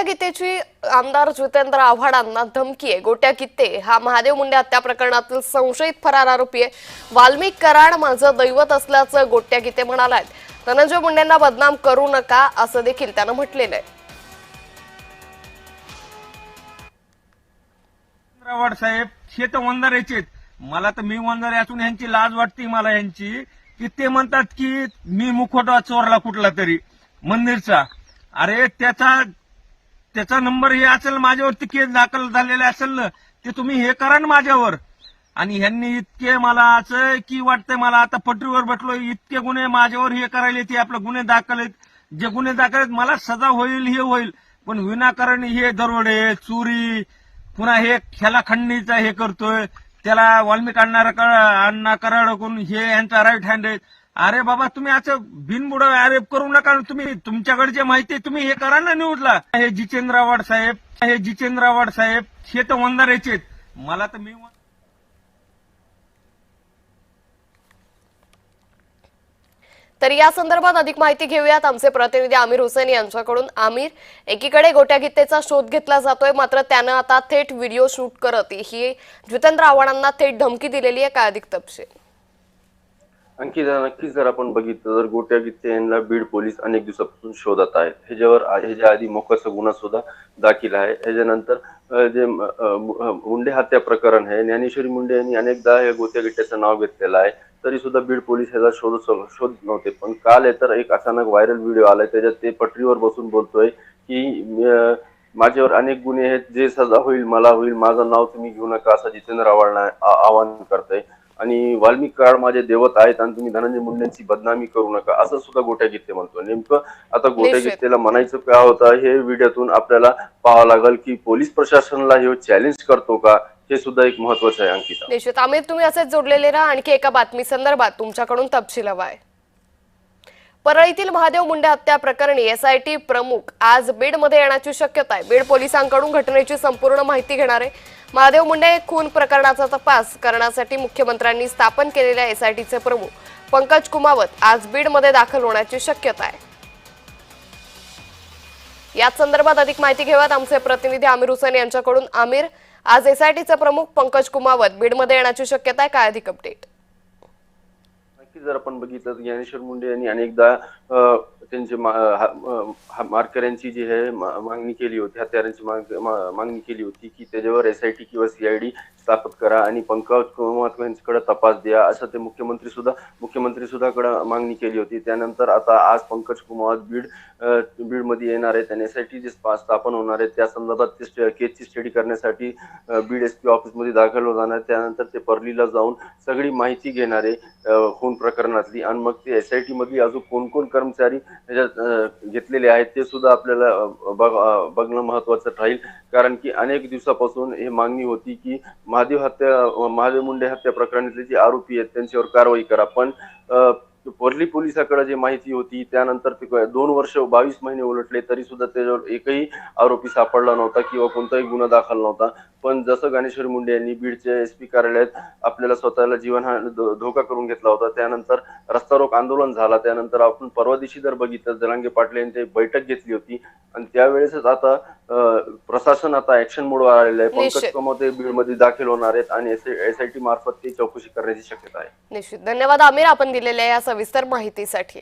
गोट्यागीतेची आमदार जितेंद्र आव्हाडांना धमकी आहे. गोट्या हा महादेव मुंडे हत्या प्रकरणातील संशयित फरार आरोपी आहे. वाल्मिक कराड माझं दैवत असल्याचं गोट्या गीते म्हणालाय धनंजय मुंडेंना बदनाम करू नका असं देखील त्यानं म्हटलेलं आहे. रावड साहेब हे तर वंजाऱ्याचे आहेत. मला तर मी वंजारे असून यांची लाज वाटते मला यांची की ते म्हणतात की मी मुखोटा चोरला कुठला तरी मंदिरचा. अरे त्याचा त्याचा नंबर हे असेल माझ्यावरती केस दाखल झालेले असेल ना ते तुम्ही हे करा ना माझ्यावर. आणि ह्यांनी इतके मला असं की वाटतंय मला आता पटरीवर बटलो इतके गुन्हे माझ्यावर हे करायले ते आपले गुन्हे दाखल आहेत. जे गुन्हे दाखल आहेत मला सजा होईल हे होईल. पण विनाकारण हे दरोडे चोरी पुन्हा हे ह्याला खंडणीचा हे करतोय. त्याला वाल्मिक आणणारा अण्णा कराड हे यांचा राईट हँड आहे. अरे बाबा तुम्ही असं बिनबुड आरोप करू नका तुम्ही तुमच्याकडे जे माहिती आहे तुम्ही हे करा ना न्यूजला हे जितेंद्र आव्हाड साहेब हे जितेंद्र आव्हाड साहेब हे तर वंदारायचे मला तर मी तर या संदर्भात अधिक माहिती घेऊयात. आमचे प्रतिनिधी आमिर हुसेन यांच्याकडून. आमिर एकीकडे गोट्या गीतेचा शोध घेतला जातोय मात्र त्यानं आता थेट व्हिडिओ शूट करत ही जितेंद्र आव्हाडांना थेट धमकी दिलेली आहे. काय अधिक तपशील? आणखी जर नक्कीच जर आपण बघितलं तर गोट्या गित्ते यांना बीड पोलीस अनेक दिवसापासून शोधत आहेत. ह्याच्यावर ह्याच्या आधी मोकाचा गुन्हा सुद्धा दाखल आहे. ह्याच्यानंतर जे मुंडे हत्या प्रकरण आहे. ज्ञानेश्वरी मुंडे यांनी अनेकदा या गोट्या गिट्ट्याचं नाव घेतलेलं आहे. तरी सुद्धा बीड पोलीस ह्याचा शोध शोध नव्हते. पण काल आहे तर एक अचानक व्हायरल व्हिडिओ आलाय. त्याच्यात ते पटरीवर बसून बोलतोय की माझ्यावर अनेक गुन्हे आहेत. जे सजा होईल मला होईल. माझं नाव तुम्ही घेऊ नका असं जितेंद्र आव्हाड आवाहन करतंय. आणि वाल्मिक काळ माझे देवत आहेत आणि तुम्ही धनंजय मुंडेंची बदनामी करू नका. असं सुद्धा गोट्या गीते म्हणतो. नेमकं आता गोट्या. गीतेला म्हणायचं काय होतं? हे व्हिडिओतून आपल्याला पाहावं लागेल की पोलीस प्रशासनाला हे चॅलेंज करतो का? हे सुद्धा एक महत्वाचं आहे अंकिता. निश्चित. आमिर तुम्ही असेच जोडलेले राहा. आणखी एका बातमी संदर्भात तुमच्याकडून तपशील हवाय. परळीतील महादेव मुंडे हत्या प्रकरणी एसआयटी प्रमुख आज बीडमध्ये येण्याची शक्यता आहे. बीड पोलिसांकडून घटनेची संपूर्ण माहिती घेणार आहे. महादेव मुंडे खून प्रकरणाचा तपास करण्यासाठी मुख्यमंत्र्यांनी स्थापन केलेल्या एसआयटीचे प्रमुख पंकज कुमावत आज बीडमध्ये दाखल होण्याची शक्यता आहे. याच संदर्भात अधिक माहिती घेऊयात. आमचे प्रतिनिधी आमिर हुसेन यांच्याकडून. आमिर आज एसआयटीचे प्रमुख पंकज कुमावत बीडमध्ये येण्याची शक्यता आहे. काय अधिक अपडेट नक्की जर आपण बघितलं तर ज्ञानेश्वर मुंडे यांनी अनेकदा त्यांचे मा- हा- मारकऱ्यांची जी आहे मा- मागणी केली होती हत्यारांची मागणी केली होती की त्याच्यावर एसआयटी किंवा सीआयडी स्थापित करा आणि पंकज कुमार यांच्याकडे तपास द्या असं ते मुख्यमंत्री सुद्धा मुख्यमंत्री सुद्धा कडे मागणी केली होती. त्यानंतर आता आज पंकज कुमार बीड बीडमध्ये येणार आहे आय एसआयटी जे स्पा- स्थापन होणार आहे त्या संदर्भात ते स्ट- केसची स्टडी करण्यासाठी बीड एस पी ऑफिसमध्ये दाखल होणार त्यानंतर ते परलीला जाऊन सगळी माहिती घेणारे आहे. प्र खून प्रकरणातली आणि मग ते एस आय टी मधली अजून कोण कोण कर्मचारी त्याच्यात घेतलेले आहेत ते सुद्धा आपल्याला बघ- बघणं महत्वाचं राहील. कारण की अनेक दिवसापासून हे मागणी होती की महादेव हत्या महादेव मुंडे हत्या प्रकरणातले जे आरोपी आहेत त्यांच्यावर कारवाई करा. पण परली पोलिसाकडे जी माहिती होती त्यानंतर ते दोन वर्ष बावीस महिने उलटले तरी सुद्धा त्याच्यावर एकही आरोपी सापडला नव्हता किंवा कोणताही गुन्हा दाखल नव्हता. पण जसं ज्ञानेश्वर मुंडे यांनी बीडच्या एस पी कार्यालयात आपल्याला स्वतःला जीवनहानी हा धोका करून घेतला होता त्यानंतर रस्ता रोक आंदोलन झाला त्यानंतर आपण परवा दिवशी जर बघितलं जरांगे पाटील यांची बैठक घेतली होती. आणि त्यावेळेसच आता प्रशासन आता ऍक्शन मोडवर आलेलं आहे. पंकज कमोते बीडमध्ये दाखल होणार आहेत आणि एस आय टी मार्फत ती चौकशी करण्याची शक्यता आहे. निश्चित. धन्यवाद आमिर आपण दिलेल्या या सविस्तर माहितीसाठी.